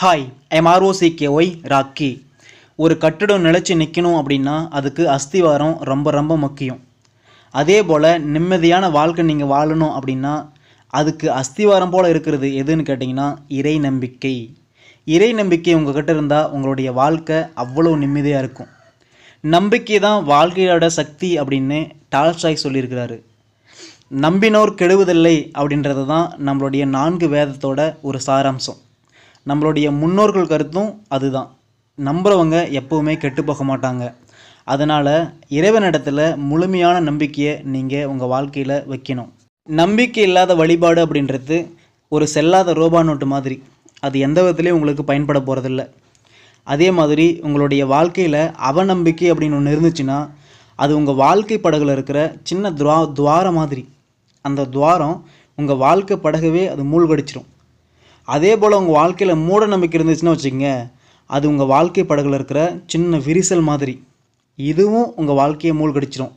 Hi எம்ஆர்ஓசிகேஒய் rakhi ஒரு கட்டிடம் நிலச்சி நிற்கணும் அப்படின்னா அதுக்கு அஸ்திவாரம் ரொம்ப ரொம்ப முக்கியம். அதே போல் நிம்மதியான வாழ்க்கை நீங்கள் வாழணும் அப்படின்னா அதுக்கு அஸ்திவாரம் போல் இருக்கிறது எதுன்னு கேட்டிங்கன்னா இறை நம்பிக்கை. இறை நம்பிக்கை உங்ககிட்ட இருந்தால் உங்களுடைய வாழ்க்கை அவ்வளோ நிம்மதியாக இருக்கும். நம்பிக்கை தான் வாழ்க்கையோட சக்தி அப்படின்னு டால்ஸ்டாய் சொல்லியிருக்கிறாரு. நம்பினோர் கெடுவதில்லை அப்படின்றது தான் நம்மளுடைய நான்கு வேதத்தோட ஒரு சாராம்சம். நம்மளுடைய முன்னோர்கள் கருத்தும் அதுதான். நம்புறவங்க எப்பவுமே கெட்டு போக மாட்டாங்க. அதனால் இறைவனிடத்தில் முழுமையான நம்பிக்கையை நீங்கள் உங்கள் வாழ்க்கையில் வைக்கணும். நம்பிக்கை இல்லாத வழிபாடு அப்படின்றது ஒரு செல்லாத ரோபா நோட்டு மாதிரி. அது எந்த விதத்துலேயும் உங்களுக்கு பயன்பட போகிறதில்ல அதே மாதிரி உங்களுடைய வாழ்க்கையில் அவநம்பிக்கை அப்படின்னு ஒன்று இருந்துச்சுன்னா அது உங்கள் வாழ்க்கை படகுல இருக்கிற சின்ன துவா துவாரம் மாதிரி. அந்த துவாரம் உங்கள் வாழ்க்கை படகவே அது மூழ்கடிச்சிரும். அதே போல் உங்கள் வாழ்க்கையில் மூட நம்பிக்கை இருந்துச்சுன்னா வச்சுக்கோங்க அது உங்கள் வாழ்க்கை படகுல இருக்கிற சின்ன விரிசல் மாதிரி. இதுவும் உங்கள் வாழ்க்கையை மூழ்கடிச்சிடும்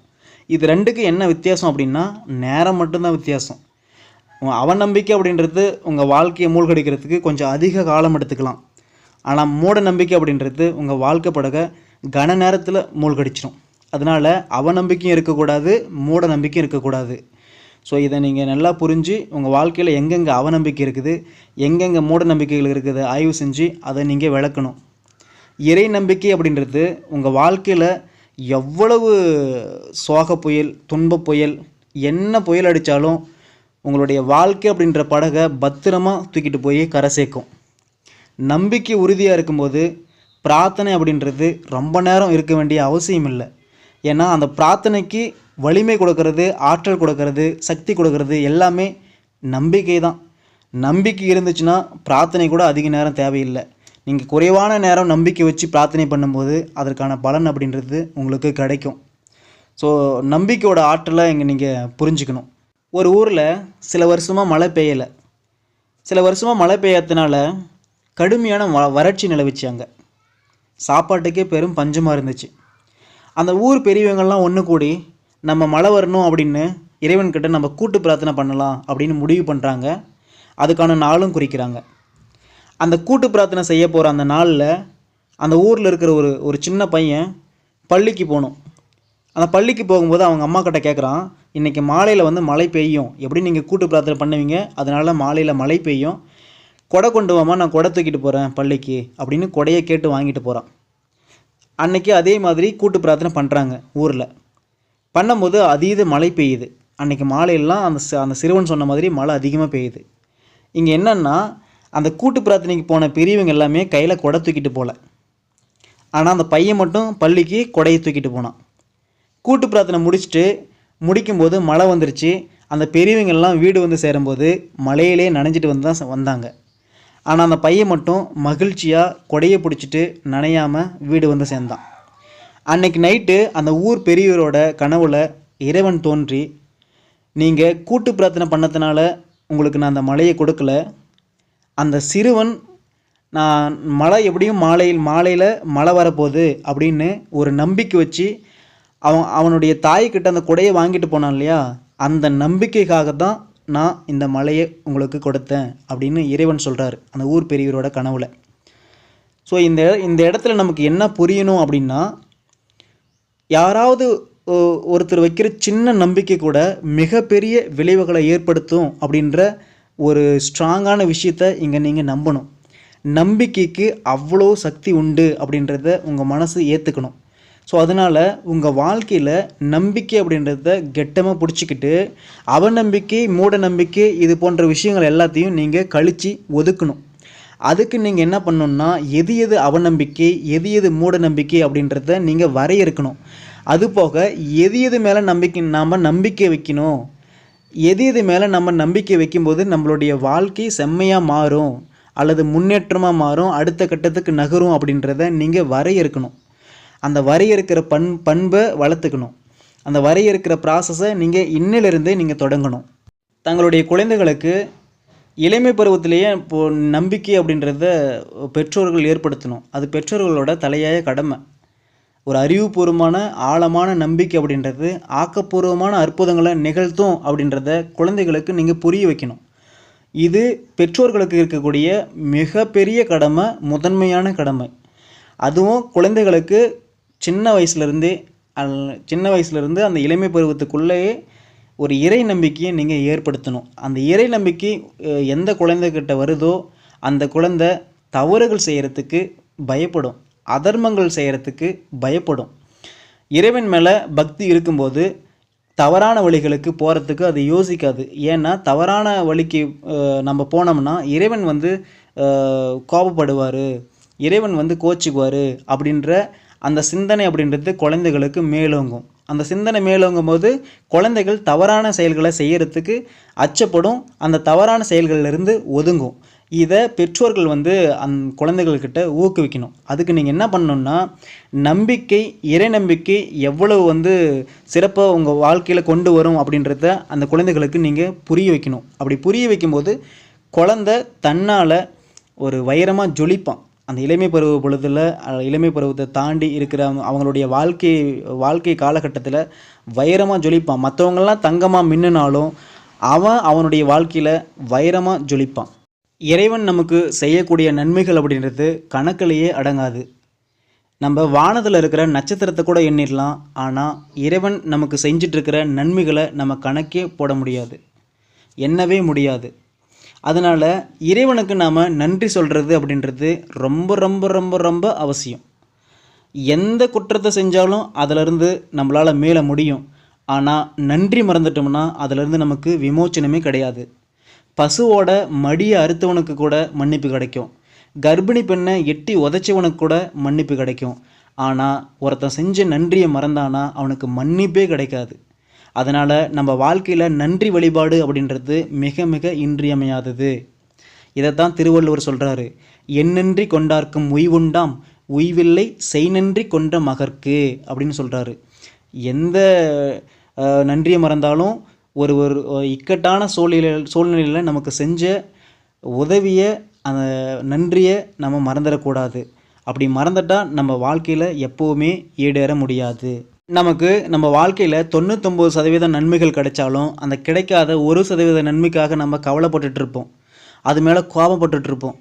இது ரெண்டுக்கும் என்ன வித்தியாசம் அப்படின்னா நேரம் மட்டும்தான் வித்தியாசம். அவநம்பிக்கை அப்படின்றது உங்கள் வாழ்க்கையை மூழ்கடிக்கிறதுக்கு கொஞ்சம் அதிக காலம் எடுத்துக்கலாம். ஆனால் மூட நம்பிக்கை அப்படின்றது உங்கள் வாழ்க்கை படகை கன நேரத்தில் மூழ்கடிச்சிடும் அதனால் அவநம்பிக்கையும் இருக்கக்கூடாது மூட நம்பிக்கையும் இருக்கக்கூடாது. ஸோ இதை நீங்கள் நல்லா புரிஞ்சு உங்கள் வாழ்க்கையில் எங்கெங்கே அவநம்பிக்கை இருக்குது எங்கெங்கே மூட நம்பிக்கைகள் இருக்குது ஆய்வு செஞ்சு அதை நீங்கள் விளக்கணும். இறை நம்பிக்கை அப்படின்றது உங்கள் வாழ்க்கையில் எவ்வளவு சோக புயல் துன்ப புயல் என்ன புயல் அடித்தாலும் உங்களுடைய வாழ்க்கை அப்படின்ற படகை பத்திரமா தூக்கிட்டு போய் கரை சேர்க்கும். நம்பிக்கை உறுதியாக இருக்கும்போது பிரார்த்தனை அப்படின்றது ரொம்ப நேரம் இருக்க வேண்டிய அவசியம் இல்லை ஏன்னா அந்த பிரார்த்தனைக்கு வலிமை கொடுக்கறது ஆற்றல் கொடுக்கறது சக்தி கொடுக்கறது எல்லாமே நம்பிக்கை தான். நம்பிக்கை இருந்துச்சுன்னா பிரார்த்தனை கூட அதிக நேரம் தேவையில்லை. நீங்கள் குறைவான நேரம் நம்பிக்கை வச்சு பிரார்த்தனை பண்ணும்போது அதற்கான பலன் அப்படின்றது உங்களுக்கு கிடைக்கும். ஸோ நம்பிக்கையோட ஆற்றலை இங்கே நீங்கள் புரிஞ்சுக்கணும். ஒரு ஊரில் சில வருஷமாக மழை பெய்யலை. சில வருஷமாக மழை பெய்யாததுனால கடுமையான வ வறட்சி நிலவிச்சாங்க சாப்பாட்டுக்கே பெரும் பஞ்சமாக இருந்துச்சு. அந்த ஊர் பெரியவங்கள்லாம் ஒன்று கூடி நம்ம மழை வரணும் அப்படின்னு இறைவன்கிட்ட நம்ம கூட்டு பிரார்த்தனை பண்ணலாம் அப்படின்னு முடிவு பண்ணுறாங்க அதுக்கான நாளும் குறிக்கிறாங்க. அந்த கூட்டு பிரார்த்தனை செய்ய போகிற அந்த நாளில் அந்த ஊரில் இருக்கிற ஒரு ஒரு சின்ன பையன் பள்ளிக்கு போகணும். அந்த பள்ளிக்கு போகும்போது அவங்க அம்மா கிட்ட கேட்குறான் இன்றைக்கி மாலையில் வந்து மழை பெய்யும். எப்படி நீங்கள் கூட்டு பிரார்த்தனை பண்ணுவீங்க? அதனால் மாலையில் மழை பெய்யும். கொடை கொண்டு வாமா நான் கொடை தூக்கிட்டு போகிறேன் பள்ளிக்கு. அப்படின்னு கொடையை கேட்டு வாங்கிட்டு போகிறான் அன்றைக்கி அதே மாதிரி கூட்டு பிரார்த்தனை பண்ணுறாங்க ஊரில். பண்ணும்போது அதீத மழை பெய்யுது. அன்னைக்கு மாலையெல்லாம் அந்த அந்த சிறுவன் சொன்ன மாதிரி மழை அதிகமாக பெய்யுது. இங்கே என்னென்னா அந்த கூட்டு பிரார்த்தனைக்கு போன பெரியவங்க எல்லாமே கையில் கொடை தூக்கிட்டு போகல ஆனால் அந்த பையன் மட்டும் பள்ளிக்கு கொடையை தூக்கிட்டு போனான். கூட்டு பிரார்த்தனை முடிச்சுட்டு முடிக்கும்போது மழை வந்துருச்சு. அந்த பெரியவங்கள்லாம் வீடு வந்து சேரும்போது மழையிலே நனைஞ்சிட்டு வந்து தான் வந்தாங்க. ஆனால் அந்த பையன் மட்டும் மகிழ்ச்சியாக கொடையை பிடிச்சிட்டு நனையாமல் வீடு வந்து சேர்ந்தான். அன்னைக்கு நைட்டு அந்த ஊர் பெரியவரோட கனவுல இறைவன் தோன்றி நீங்கள் கூட்டு பிரார்த்தனை பண்ணதுனால உங்களுக்கு நான் அந்த மலையை கொடுக்கல. அந்த சிறுவன் நான் மழை எப்படியும் மாலையில் மாலையில் மழை வரப்போகுது அப்படின்னு ஒரு நம்பிக்கை வச்சு அவன் அவனுடைய தாய்கிட்ட அந்த குடையை வாங்கிட்டு போனான் இல்லையா? அந்த நம்பிக்கைக்காக தான் நான் இந்த மலையை உங்களுக்கு கொடுத்தேன் அப்படின்னு இறைவன் சொல்கிறார் அந்த ஊர் பெரியவரோட கனவுல. ஸோ இந்த இந்த இடத்துல நமக்கு என்ன புரியணும் அப்படின்னா யாராவது ஒருத்தர் வைக்கிற சின்ன நம்பிக்கை கூட மிகப்பெரிய விளைவுகளை ஏற்படுத்தும் அப்படின்ற ஒரு ஸ்ட்ராங்கான விஷயத்த இங்கே நீங்கள் நம்பணும். நம்பிக்கைக்கு அவ்வளோ சக்தி உண்டு அப்படின்றத உங்கள் மனசு ஏற்றுக்கணும் ஸோ அதனால் உங்கள் வாழ்க்கையில் நம்பிக்கை அப்படின்றத கெட்டமாக பிடிச்சிக்கிட்டு அவநம்பிக்கை மூட நம்பிக்கை இது போன்ற விஷயங்கள் எல்லாத்தையும் நீங்கள் கழித்து ஒதுக்கணும். அதுக்கு நீங்கள் என்ன பண்ணணும்னா எது எது அவநம்பிக்கை எது எது மூட நம்பிக்கை அப்படின்றத நீங்கள் வரையறுக்கணும். அது போக எது எது மேலே நம்பிக்கை நாம் நம்பிக்கை வைக்கணும். எது எது மேலே நம்ம நம்பிக்கை வைக்கும்போது நம்மளுடைய வாழ்க்கை செம்மையாக மாறும் அல்லது முன்னேற்றமாக மாறும் அடுத்த கட்டத்துக்கு நகரும் அப்படின்றத நீங்கள் வரையறுக்கணும். அந்த வரையறுக்கிற பண் பண்பை வளர்த்துக்கணும். அந்த வரையறுக்கிற ப்ராசஸை நீங்கள் இன்னிலிருந்தே நீங்கள் தொடங்கணும். தங்களுடைய குழந்தைகளுக்கு இளமை பருவத்திலேயே இப்போது நம்பிக்கை அப்படின்றத பெற்றோர்கள் ஏற்படுத்தணும். அது பெற்றோர்களோட தலையாய கடமை. ஒரு அறிவுபூர்வமான ஆழமான நம்பிக்கை அப்படின்றது ஆக்கப்பூர்வமான அற்புதங்களை நிகழ்த்தும் அப்படின்றத குழந்தைகளுக்கு நீங்கள் புரிய வைக்கணும். இது பெற்றோர்களுக்கு இருக்கக்கூடிய மிகப்பெரிய கடமை முதன்மையான கடமை. அதுவும் குழந்தைகளுக்கு சின்ன வயசுலேருந்தே சின்ன வயசுலேருந்து அந்த இளமை பருவத்துக்குள்ளேயே ஒரு இறை நம்பிக்கையை நீங்கள் ஏற்படுத்தணும். அந்த இறை நம்பிக்கை எந்த குழந்தைகிட்ட வருதோ அந்த குழந்தை தவறுகள் செய்கிறதுக்கு பயப்படும். அதர்மங்கள் செய்கிறதுக்கு பயப்படும். இறைவன் மேலே பக்தி இருக்கும்போது தவறான வழிகளுக்கு போகிறதுக்கு அது யோசிக்காது. ஏன்னா தவறான வழிக்கு நம்ம போனோம்னா இறைவன் வந்து கோபப்படுவார். இறைவன் வந்து கோச்சிக்குவார். அப்படின்ற அந்த சிந்தனை அப்படின்றது குழந்தைகளுக்கு மேலோங்கும். அந்த சிந்தனை மேலோங்கும் போது குழந்தைகள் தவறான செயல்களை செய்யறதுக்கு அச்சப்படும். அந்த தவறான செயல்களிலிருந்து ஒதுங்கும். இதை பெற்றோர்கள் வந்து அந் குழந்தைகள்கிட்ட ஊக்குவிக்கணும். அதுக்கு நீங்கள் என்ன பண்ணணுன்னா நம்பிக்கை இறை நம்பிக்கை எவ்வளவு வந்து சிறப்பாக உங்கள் வாழ்க்கையில் கொண்டு வரும் அப்படின்றத அந்த குழந்தைகளுக்கு நீங்கள் புரிய வைக்கணும். அப்படி புரிய வைக்கும்போது குழந்த தன்னால் ஒரு வைரமாக ஜொலிப்பான். அந்த இளமை பருவ பொழுதில் இளமை பருவத்தை தாண்டி இருக்கிற அவங்களுடைய வாழ்க்கை வாழ்க்கை காலகட்டத்தில் வைரமாக ஜொலிப்பான். மற்றவங்கள்லாம் தங்கமாக மின்னுனாலும் அவன் அவனுடைய வாழ்க்கையில் வைரமாக ஜொலிப்பான். இறைவன் நமக்கு செய்யக்கூடிய நன்மைகள் அப்படின்றது கணக்கிலேயே அடங்காது. நம்ம வானத்தில் இருக்கிற நட்சத்திரத்தை கூட எண்ணிடலாம். ஆனால் இறைவன் நமக்கு செஞ்சிட்ருக்கிற நன்மைகளை நம்ம கணக்கே போட முடியாது. எண்ணவே முடியாது. அதனால் இறைவனுக்கு நாம் நன்றி சொல்கிறது அப்படின்றது ரொம்ப ரொம்ப ரொம்ப ரொம்ப அவசியம். எந்த குற்றத்தை செஞ்சாலும் அதிலிருந்து நம்மளால் மேலே முடியும். ஆனால் நன்றி மறந்துட்டோம்னா அதிலிருந்து நமக்கு விமோச்சனமே கிடையாது. பசுவோட மடியை அறுத்தவனுக்கு கூட மன்னிப்பு கிடைக்கும். கர்ப்பிணி பெண்ணை எட்டி உதைச்சவனுக்கு கூட மன்னிப்பு கிடைக்கும். ஆனால் ஒருத்தன் செஞ்ச நன்றியை மறந்தானா அவனுக்கு மன்னிப்பே கிடைக்காது. அதனால் நம்ம வாழ்க்கையில் நன்றி வழிபாடு அப்படின்றது மிக மிக இன்றியமையாதது. இதைத்தான் திருவள்ளுவர் சொல்கிறாரு என்னன்றி கொண்டார்க்கும் உய்வுண்டாம் உய்வில்லை செய்நன்றி கொண்ட மகர்க்கு அப்படின்னு சொல்கிறாரு எந்த நன்றியை மறந்தாலும் ஒரு ஒரு இக்கட்டான சூழ்நிலை சூழ்நிலையில் நமக்கு செஞ்ச உதவியை அந்த நன்றியை நம்ம மறந்துடக்கூடாது. அப்படி மறந்துட்டால் நம்ம வாழ்க்கையில் எப்போவுமே ஈடேற முடியாது. நமக்கு நம்ம வாழ்க்கையில் தொண்ணூத்தொம்பது சதவீத நன்மைகள் கிடைச்சாலும் அந்த கிடைக்காத ஒரு சதவீத நன்மைக்காக நம்ம கவலைப்பட்டுட்டு இருப்போம். அது மேலே கோபப்பட்டுட்டு இருப்போம்.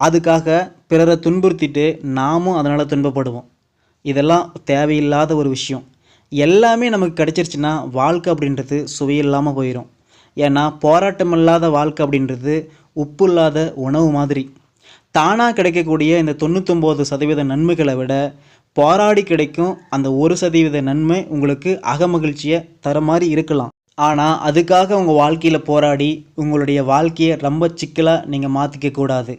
அதுக்காக பிறரை துன்புறுத்திட்டு நாமும் அதனால் துன்பப்படுவோம். இதெல்லாம் தேவையில்லாத ஒரு விஷயம். எல்லாமே நமக்கு கிடைச்சிருச்சுன்னா வாழ்க்கை அப்படின்றது சுவையில்லாமல் போயிடும் ஏன்னா போராட்டம் இல்லாத வாழ்க்கை அப்படின்றது உப்பு இல்லாத உணவு மாதிரி. தானாக கிடைக்கக்கூடிய இந்த தொண்ணூத்தொம்பது சதவீத நன்மைகளை விட போராடி கிடைக்கும் அந்த ஒரு சதவீத நன்மை உங்களுக்கு அகமகிழ்ச்சியை தர மாதிரி இருக்கலாம். ஆனால் அதுக்காக உங்கள் வாழ்க்கையில் போராடி உங்களுடைய வாழ்க்கையை ரொம்ப சிக்கலாக நீங்கள் மாற்றிக்க கூடாது.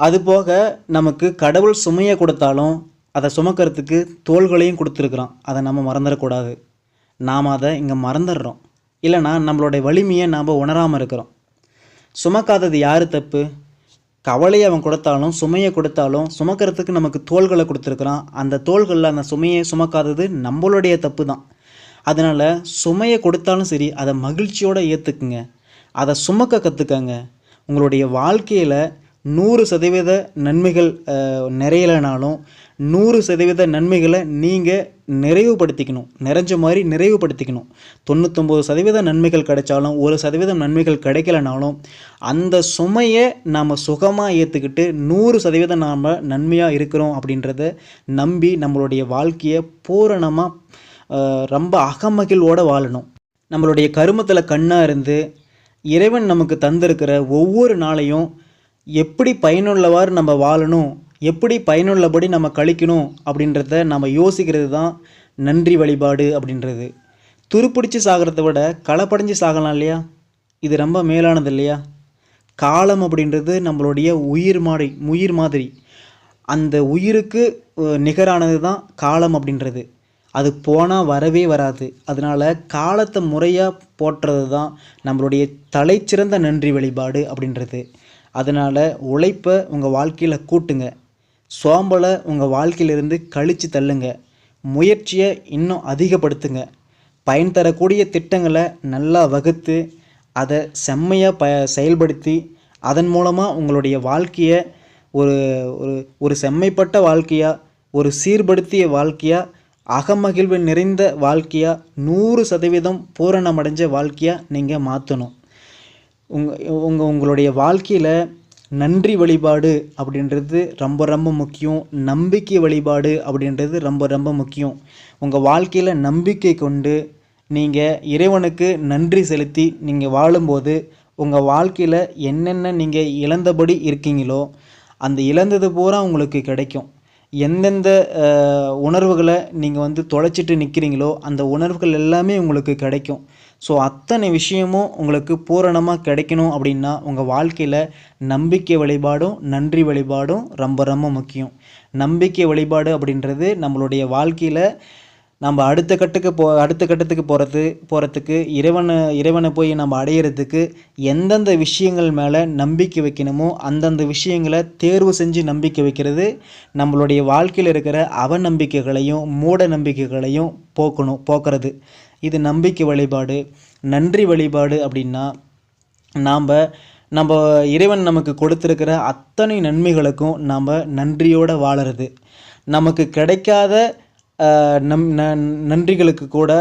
அதுபோக நமக்கு கடவுள் சுமையை கொடுத்தாலும் அதை சுமக்கிறதுக்கு தோள்களையும் கொடுத்துருக்குறான். அதை நம்ம மறந்துடக்கூடாது. நாம் அதை இங்கே மறந்துடுறோம். இல்லைன்னா நம்மளுடைய வலிமையை நாம் உணராமல் இருக்கிறோம். சுமக்காதது யார் தப்பு? கவலையை அவன் கொடுத்தாலும் சுமையை கொடுத்தாலும் சுமக்கிறதுக்கு நமக்கு தோள்களை கொடுத்துருக்குறான். அந்த தோள்களில் அந்த சுமையை சுமக்காதது நம்மளுடைய தப்பு தான் அதனால் சுமையை கொடுத்தாலும் சரி அதை மகிழ்ச்சியோடு ஏற்றுக்குங்க அதை சுமக்க கற்றுக்கங்க உங்களுடைய வாழ்க்கையில் நூறு சதவீத நன்மைகள் நிறையலைனாலும் நூறு சதவீத நன்மைகளை நீங்கள் நிறைவுபடுத்திக்கணும். நிறைஞ்ச மாதிரி நிறைவுபடுத்திக்கணும். தொண்ணூத்தொம்பது சதவீத நன்மைகள் கிடைச்சாலும் ஒரு சதவீதம் நன்மைகள் கிடைக்கலனாலும் அந்த சுமையை நாம் சுகமாக ஏற்றுக்கிட்டு நூறு சதவீதம் நாம் நன்மையாக இருக்கிறோம் அப்படின்றத நம்பி நம்மளுடைய வாழ்க்கையை பூரணமாக ரொம்ப அகமகிழ்வோடு வாழணும். நம்மளுடைய கருமத்தில் கண்ணாக இருந்து இறைவன் நமக்கு தந்திருக்கிற ஒவ்வொரு நாளையும் எப்படி பயனுள்ளவாறு நம்ம வாழணும்? எப்படி பயனுள்ளபடி நம்ம கழிக்கணும்? அப்படின்றத நம்ம யோசிக்கிறது தான் நன்றி வழிபாடு அப்படின்றது. துருப்பிடிச்சு சாகிறத விட களப்படைஞ்சு சாகலாம் இல்லையா? இது ரொம்ப மேலானது இல்லையா? காலம் அப்படின்றது நம்மளுடைய உயிர் மாதிரி உயிர் மாதிரி. அந்த உயிருக்கு நிகரானது தான் காலம் அப்படின்றது. அது போனால் வரவே வராது. அதனால் காலத்தை முறையாக போற்றுறது தான் நம்மளுடைய தலைச்சிறந்த நன்றி வழிபாடு அப்படின்றது. அதனால் உழைப்பை உங்கள் வாழ்க்கையில் கூட்டுங்க. சோம்பலை உங்கள் வாழ்க்கையிலிருந்து கழித்து தள்ளுங்க. முயற்சியை இன்னும் அதிகப்படுத்துங்க. பயன் தரக்கூடிய திட்டங்களை நல்லா வகுத்து அதை செம்மையாக ப செயல்படுத்தி அதன் மூலமாக உங்களுடைய வாழ்க்கையை ஒரு ஒரு ஒரு செம்மைப்பட்ட வாழ்க்கையாக ஒரு சீர்படுத்திய வாழ்க்கையாக அகமகிழ்வு நிறைந்த வாழ்க்கையாக நூறு சதவீதம் பூரணமடைஞ்ச வாழ்க்கையாக நீங்கள் மாற்றணும் உங்கள் உங்கள் உங்களுடைய வாழ்க்கையில் நன்றி வழிபாடு அப்படின்றது ரொம்ப ரொம்ப முக்கியம். நம்பிக்கை வழிபாடு அப்படின்றது ரொம்ப ரொம்ப முக்கியம். உங்கள் வாழ்க்கையில் நம்பிக்கை கொண்டு நீங்கள் இறைவனுக்கு நன்றி செலுத்தி நீங்கள் வாழும்போது உங்கள் வாழ்க்கையில் என்னென்ன நீங்கள் இழந்தபடி இருக்கீங்களோ அந்த இழந்தது பூரா உங்களுக்கு கிடைக்கும். எந்தெந்த உணர்வுகளை நீங்கள் வந்து தொலைச்சிட்டு நிற்கிறீங்களோ அந்த உணர்வுகள் எல்லாமே உங்களுக்கு கிடைக்கும். ஸோ அத்தனை விஷயமும் உங்களுக்கு பூரணமாக கிடைக்கணும் அப்படின்னா உங்கள் வாழ்க்கையில் நம்பிக்கை வழிபாடும் நன்றி வழிபாடும் ரொம்ப ரொம்ப முக்கியம். நம்பிக்கை வழிபாடு அப்படின்றது நம்மளுடைய வாழ்க்கையில் நம்ம அடுத்த கட்டுக்கு போ அடுத்த கட்டத்துக்கு போகிறது போகிறதுக்கு இறைவனை இறைவனை போய் நம்ம அடையிறதுக்கு எந்தெந்த விஷயங்கள் மேலே நம்பிக்கை வைக்கணுமோ அந்தந்த விஷயங்களை தேர்வு செஞ்சு நம்பிக்கை வைக்கிறது நம்மளுடைய வாழ்க்கையில் இருக்கிற அவநம்பிக்கைகளையும் மூட நம்பிக்கைகளையும் போக்கணும் போக்குறது. இது நம்பிக்கை வழிபாடு. நன்றி வழிபாடு அப்படின்னா நாம் நம்ம இறைவன் நமக்கு கொடுத்துருக்கிற அத்தனை நன்மைகளுக்கும் நாம் நன்றியோடு வாழறது. நமக்கு கிடைக்காத நம் ந- நன்றிகளுக்கு கூட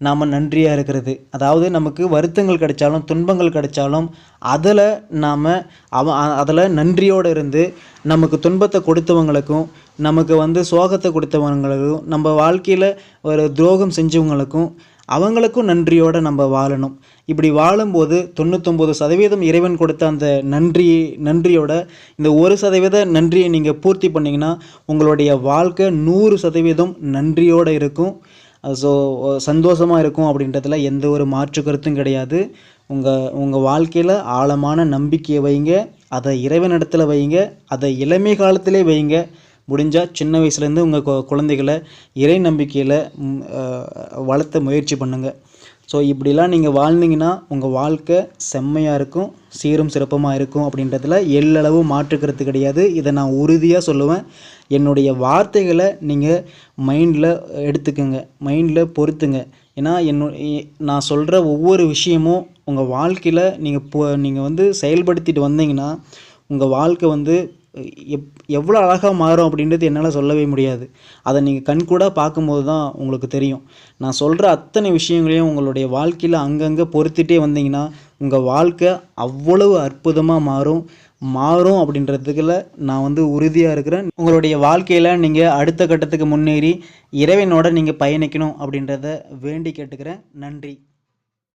நாம் நன்றியாக இருக்கிறது. அதாவது நமக்கு வருத்தங்கள் கிடைச்சாலும் துன்பங்கள் கிடைச்சாலும் அதில் நாம் அவ அதில் நன்றியோடு இருந்து நமக்கு துன்பத்தை கொடுத்தவங்களுக்கும் நமக்கு வந்து சோகத்தை கொடுத்தவங்களுக்கும் நம்ம வாழ்க்கையில் ஒரு துரோகம் செஞ்சவங்களுக்கும் அவங்களுக்கும் நன்றியோடு நம்ம வாழணும். இப்படி வாழும்போது தொண்ணூத்தொம்பது சதவீதம் இறைவன் கொடுத்த அந்த நன்றி நன்றியோட இந்த ஒரு சதவீத நன்றியை நீங்கள் பூர்த்தி பண்ணிங்கன்னா உங்களுடைய வாழ்க்கை நூறு சதவீதம் நன்றியோடு இருக்கும். ஸோ சந்தோஷமாக இருக்கும் அப்படின்றதுல எந்த ஒரு மாற்று கருத்தும் கிடையாது. உங்கள் உங்கள் வாழ்க்கையில் ஆழமான நம்பிக்கையை வைங்க. அதை இறைவனிடத்தில் வைங்க. அதை இளமை காலத்திலே வைங்க. முடிஞ்சால் சின்ன வயசுலேருந்து உங்கள் குழந்தைகளை இறை நம்பிக்கையில் வளர்த்த முயற்சி பண்ணுங்கள் ஸோ இப்படிலாம் நீங்கள் வாழ்ந்தீங்கன்னா உங்கள் வாழ்க்கை செம்மையாக இருக்கும் சீரும் சிறப்புமாக இருக்கும் அப்படின்றதுல எல்லளவு மாற்றுக்கிறது கிடையாது. இதை நான் உறுதியாக சொல்லுவேன். என்னுடைய வார்த்தைகளை நீங்கள் மைண்டில் எடுத்துக்கோங்க. மைண்டில் பொறுத்துங்க. ஏன்னா என்னோ நான் சொல்கிற ஒவ்வொரு விஷயமும் உங்கள் வாழ்க்கையில் நீங்கள் போ நீங்கள் வந்து செயல்படுத்திட்டு வந்தீங்கன்னா உங்கள் வாழ்க்கை வந்து எப் எவ்வளோ அழகாக மாறும் அப்படின்றது என்னால் சொல்லவே முடியாது. அதை நீங்கள் கண்கூடாக பார்க்கும்போது தான் உங்களுக்கு தெரியும். நான் சொல்கிற அத்தனை விஷயங்களையும் உங்களுடைய வாழ்க்கையில் அங்கங்கே பொறுத்துட்டே வந்தீங்கன்னா உங்கள் வாழ்க்கை அவ்வளவு அற்புதமாக மாறும். மாறும் அப்படின்றதுக்குள்ள நான் வந்து உறுதியாக இருக்கிறேன். உங்களுடைய வாழ்க்கையில் நீங்கள் அடுத்த கட்டத்துக்கு முன்னேறி இறைவனோட நீங்கள் பயணிக்கணும் அப்படின்றத வேண்டி கேட்டுக்கிறேன். நன்றி.